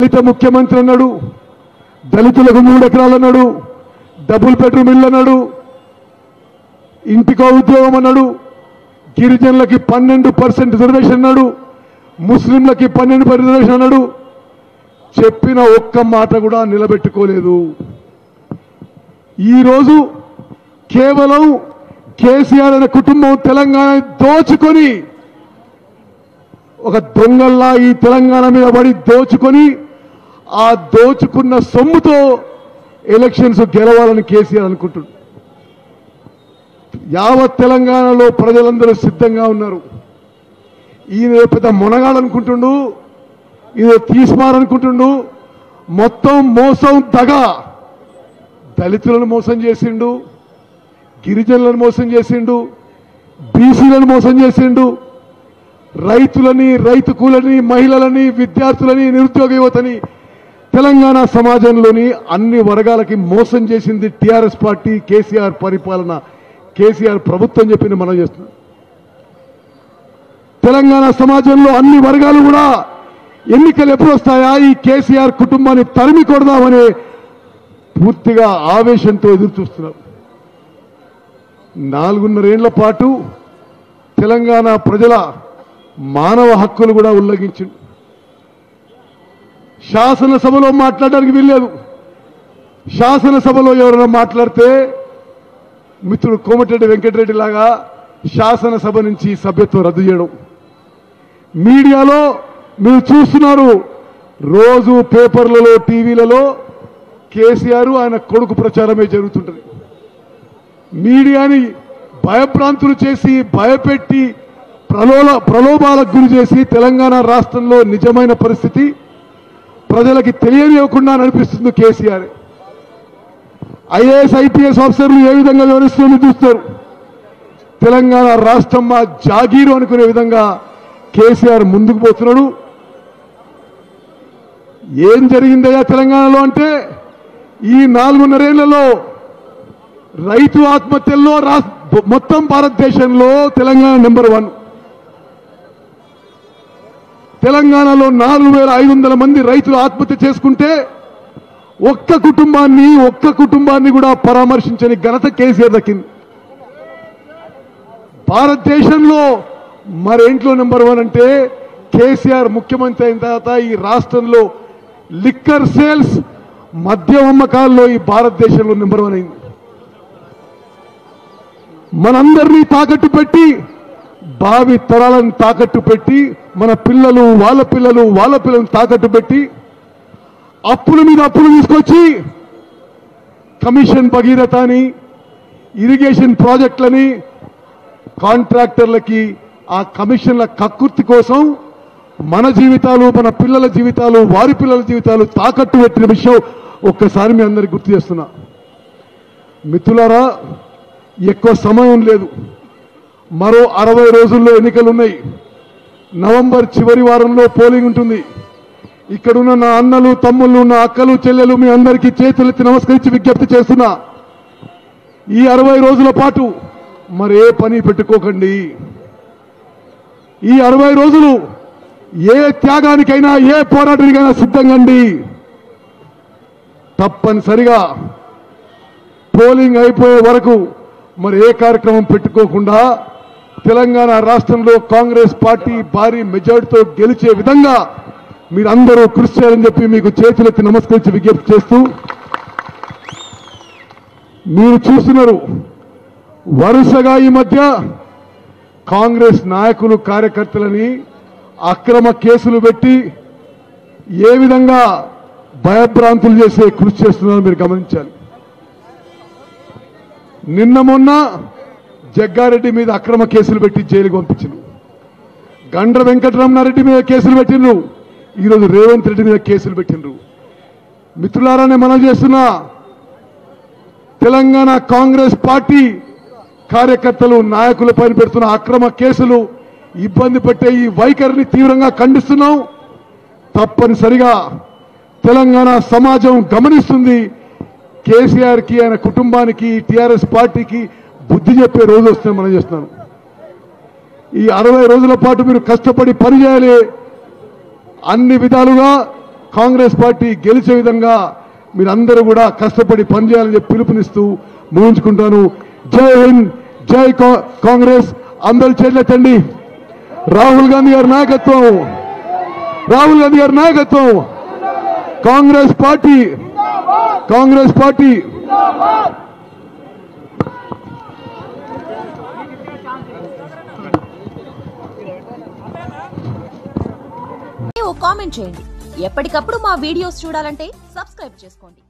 దళిత ముఖ్యమంత్రి అన్నాడు దళితులకు మూడు ఎకరాలు అన్నాడు డబుల్ బెడ్రూమ్ ఇల్లు అన్నాడు ఇంటికో ఉద్యోగం అన్నాడు గిరిజనులకి పన్నెండు పర్సెంట్ రిజర్వేషన్ అన్నాడు ముస్లింలకి పన్నెండు రిజర్వేషన్ అన్నాడు. చెప్పిన ఒక్క మాట కూడా నిలబెట్టుకోలేదు. ఈరోజు కేవలం కేసీఆర్ అనే కుటుంబం తెలంగాణ దోచుకొని ఒక దొంగల్లా ఈ తెలంగాణ మీద పడి దోచుకొని ఆ దోచుకున్న సొమ్ముతో ఎలక్షన్స్ గెలవాలని కేసీఆర్ అనుకుంటున్నాడు యావత్ తెలంగాణలో ప్రజలందరూ సిద్ధంగా ఉన్నారు. ఈయన పెద్ద మునగాడనుకుంటుండు ఈయన తీసుమారనుకుంటుండు మొత్తం మోసం దగ. దళితులను మోసం చేసిండు గిరిజనులను మోసం చేసిండు బీసీలను మోసం చేసిండు. రైతులని రైతు కూలని మహిళలని విద్యార్థులని నిరుద్యోగ యువతని తెలంగాణ సమాజంలోని అన్ని వర్గాలకి మోసం చేసింది టీఆర్ఎస్ పార్టీ కేసీఆర్ పరిపాలన కేసీఆర్ ప్రభుత్వం చెప్పింది మనం చేస్తున్నాం. తెలంగాణ సమాజంలో అన్ని వర్గాలు కూడా ఎన్నికలు ఎప్పుడు వస్తాయా? ఈ కేసీఆర్ కుటుంబాన్ని తరిమి కొడదామనే పూర్తిగా ఆవేశంతో ఎదురు చూస్తున్నారు నాలుగున్నరేళ్ళ పాటు తెలంగాణ ప్రజల మానవ హక్కులు కూడా ఉల్లంఘించింది శాసనసభలో మాట్లాడడానికి వీల్లేదు. శాసనసభలో ఎవరైనా మాట్లాడితే మిత్రుడు కోమటిరెడ్డి వెంకటరెడ్డి లాగా శాసనసభ నుంచి సభ్యత్వం రద్దు చేయడం. మీడియాలో మీరు చూస్తున్నారు రోజు పేపర్లలో టీవీలలో కేసీఆర్ ఆయన కొడుకు ప్రచారమే జరుగుతుంటది. మీడియాని భయప్రాంతులు చేసి భయపెట్టి ప్రలోభ ప్రలోభాలకు గురి చేసి తెలంగాణ రాష్ట్రంలో నిజమైన పరిస్థితి ప్రజలకి తెలియనివ్వకుండా నడిపిస్తుంది కేసీఆర్. ఐఏఎస్ ఐపీఎస్ ఆఫీసర్లు ఏ విధంగా వివరిస్తుందో చూస్తారు. తెలంగాణ రాష్ట్రం మా జాగీరు అనుకునే విధంగా కేసీఆర్ ముందుకు పోతున్నాడు. ఏం జరిగిందయ్యా తెలంగాణలో అంటే ఈ నాలుగున్నరేళ్ళలో రైతు ఆత్మహత్యల్లో మొత్తం భారతదేశంలో తెలంగాణ నెంబర్ వన్. తెలంగాణలో నాలుగు వేల ఐదు వందల మంది రైతులు ఆత్మహత్య చేసుకుంటే ఒక్క కుటుంబాన్ని ఒక్క కుటుంబాన్ని కూడా పరామర్శించని ఘనత కేసీఆర్ దక్కింది. భారతదేశంలో మరేంట్లో నెంబర్ వన్ అంటే కేసీఆర్ ముఖ్యమంత్రి అయిన తర్వాత ఈ రాష్ట్రంలో లిక్కర్ సేల్స్ మద్యం అమ్మకాల్లో ఈ భారతదేశంలో నెంబర్ వన్ అయింది. మనందరినీ తాకట్టు పెట్టి భావి తరాలను తాకట్టు పెట్టి మన పిల్లలు వాళ్ళ పిల్లలు వాళ్ళ పిల్లలను తాకట్టు పెట్టి అప్పుల మీద అప్పులు తీసుకొచ్చి కమిషన్ భగీరథ అని ఇరిగేషన్ ప్రాజెక్టులని కాంట్రాక్టర్లకి ఆ కమిషన్ల కక్కుర్తి కోసం మన జీవితాలు మన పిల్లల జీవితాలు వారి పిల్లల జీవితాలు తాకట్టు పెట్టిన విషయం ఒక్కసారి మీ అందరికి గుర్తు చేస్తున్నా. మిత్రులారా ఎక్కువ సమయం లేదు. మరో అరవై రోజుల్లో ఎన్నికలు ఉన్నాయి నవంబర్ చివరి వారంలో పోలింగ్ ఉంటుంది. ఇక్కడున్న నా అన్నలు తమ్ముళ్ళు నా అక్కలు చెల్లెలు మీ అందరికీ చేతులెత్తి నమస్కరించి విజ్ఞప్తి చేస్తున్నా. ఈ అరవై రోజుల పాటు మరే పని పెట్టుకోకండి. ఈ అరవై రోజులు ఏ త్యాగానికైనా ఏ పోరాటానికైనా సిద్ధంగండి తప్పనిసరిగా పోలింగ్ అయిపోయే వరకు మరి ఏ కార్యక్రమం పెట్టుకోకుండా తెలంగాణ రాష్ట్రంలో కాంగ్రెస్ పార్టీ భారీ మెజార్టీతో గెలిచే విధంగా మీరందరూ కృషి చేయాలని చెప్పి మీకు చేతులెత్తి నమస్కరించి విజ్ఞప్తి చేస్తూ మీరు చూస్తున్నారు వరుసగా ఈ మధ్య కాంగ్రెస్ నాయకులు కార్యకర్తలని అక్రమ కేసులు పెట్టి ఏ విధంగా భయభ్రాంతులు చేసే కృషి చేస్తున్నారో మీరు గమనించాలి. నిన్న మొన్న జగ్గారెడ్డి మీద అక్రమ కేసులు పెట్టి జైలుకు పంపించను గండ్ర వెంకటరమణారెడ్డి మీద కేసులు పెట్టిండ్రు. ఈరోజు రేవంత్ రెడ్డి మీద కేసులు పెట్టిండ్రు. మిత్రులారానే మనం చేస్తున్నా తెలంగాణ కాంగ్రెస్ పార్టీ కార్యకర్తలు నాయకులపై పెడుతున్న అక్రమ కేసులు ఇబ్బంది పెట్టే ఈ వైఖరిని తీవ్రంగా ఖండిస్తున్నాం. తప్పనిసరిగా తెలంగాణ సమాజం గమనిస్తుంది. కేసీఆర్కి ఆయన కుటుంబానికి టిఆర్ఎస్ పార్టీకి బుద్ధి చెప్పే రోజు వస్తుంది మనం చేస్తున్నాను. ఈ అరవై రోజుల పాటు మీరు కష్టపడి పనిచేయాలి అన్ని విధాలుగా కాంగ్రెస్ పార్టీ గెలిచే విధంగా మీరందరూ కూడా కష్టపడి పనిచేయాలని చెప్పి పిలుపునిస్తూ ముగించుకుంటాను. జై హింద్ జై కా- కాంగ్రెస్ అందరు చేతులెత్తండి రాహుల్ గాంధీ గారి నాయకత్వం రాహుల్ గాంధీ గారి నాయకత్వం కాంగ్రెస్ పార్టీ కాంగ్రెస్ పార్టీ ఓ కామెంట్ చేయండి. ఎప్పటికప్పుడు మా వీడియోస్ చూడాలంటే సబ్స్క్రైబ్ చేసుకోండి.